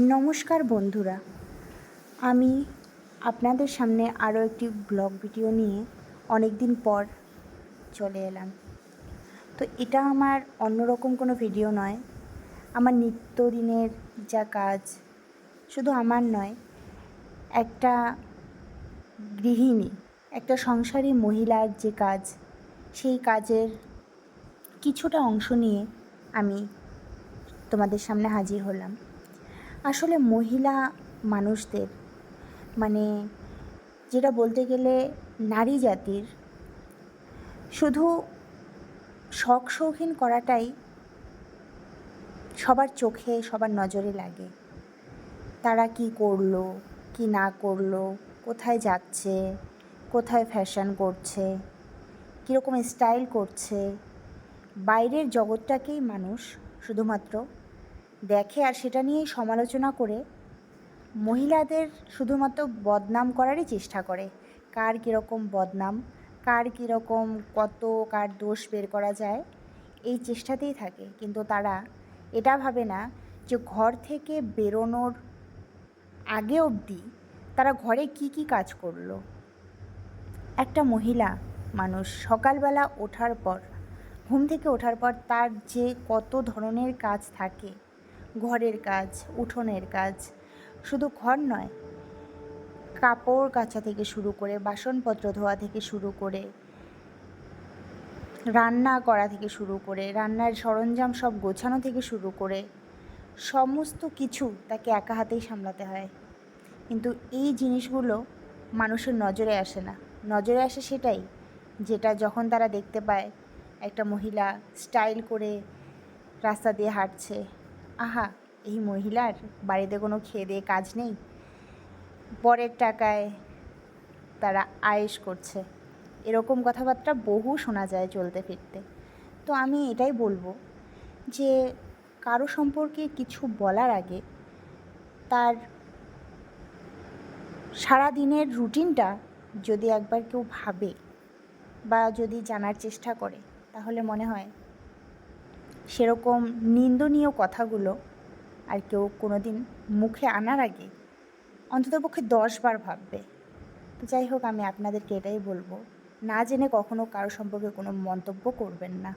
নমস্কার বন্ধুরা। আমি আপনাদের সামনে আরও একটি ব্লগ ভিডিও নিয়ে অনেক দিন পর চলে এলাম। তো এটা আমার অন্যরকম কোনো ভিডিও নয়। আমার নিত্যদিনের যা কাজ, শুধু আমার নয়, একটা গৃহিণী, একটা সংসারী মহিলার যে কাজ, সেই কাজের কিছুটা অংশ নিয়ে আমি তোমাদের সামনে হাজির হলাম। আসলে মহিলা মানুষদের মানে যেটা বলতে গেলে নারী জাতির, শুধু শখ শৌখিন করাটাই সবার চোখে, সবার নজরে লাগে। তারা কি করল, কি না করল, কোথায় যাচ্ছে, কোথায় ফ্যাশন করছে, কীরকম স্টাইল করছে, বাইরের জগৎটাকেই মানুষ শুধুমাত্র দেখে আর সেটা নিয়েই সমালোচনা করে মহিলাদের শুধুমাত্র বদনাম করারই চেষ্টা করে। কার কীরকম বদনাম, কার কীরকম কত, কার দোষ বের করা যায়, এই চেষ্টাতেই থাকে। কিন্তু তারা এটা ভাবে না যে ঘর থেকে বেরোনোর আগে অবধি তারা ঘরে কি কি কাজ করল। একটা মহিলা মানুষ সকালবেলা ওঠার পর, ঘুম থেকে ওঠার পর তার যে কত ধরনের কাজ থাকে ঘরের কাজ, উঠোনের কাজ। শুধু ঘর নয়, কাপড় কাচা থেকে শুরু করে বাসনপত্র ধোয়া থেকে শুরু করে রান্না করা থেকে শুরু করে রান্নার সরঞ্জাম সব গোছানো থেকে শুরু করে সমস্ত কিছু তাকে একা হাতেই সামলাতে হয়। কিন্তু এই জিনিসগুলো মানুষের নজরে আসে না। নজরে আসে সেটাই, যেটা যখন তারা দেখতে পায় একটা মহিলা স্টাইল করে রাস্তা দিয়ে হাঁটছে। আহা, এই মহিলার বাড়িতে কোনো খেয়ে দিয়ে কাজ নেই? পরের টাকায় তারা আয়েশ করছে। এরকম কথাবার্তা বহু শোনা যায় চলতে ফিরতে। তো আমি এটাই বলব যে, কারও সম্পর্কে কিছু বলার আগে তার সারা দিনের রুটিনটা যদি একবার কেউ ভাবে বা যদি জানার চেষ্টা করে, তাহলে মনে হয় সেরকম নিন্দনীয় কথাগুলো আর কেউ কোনো দিন মুখে আনার আগে অন্ততপক্ষে দশবার ভাববে। তো যাই হোক, আমি আপনাদেরকে এটাই বলব, না জেনে কখনো কারও সম্পর্কে কোনো মন্তব্য করবেন না।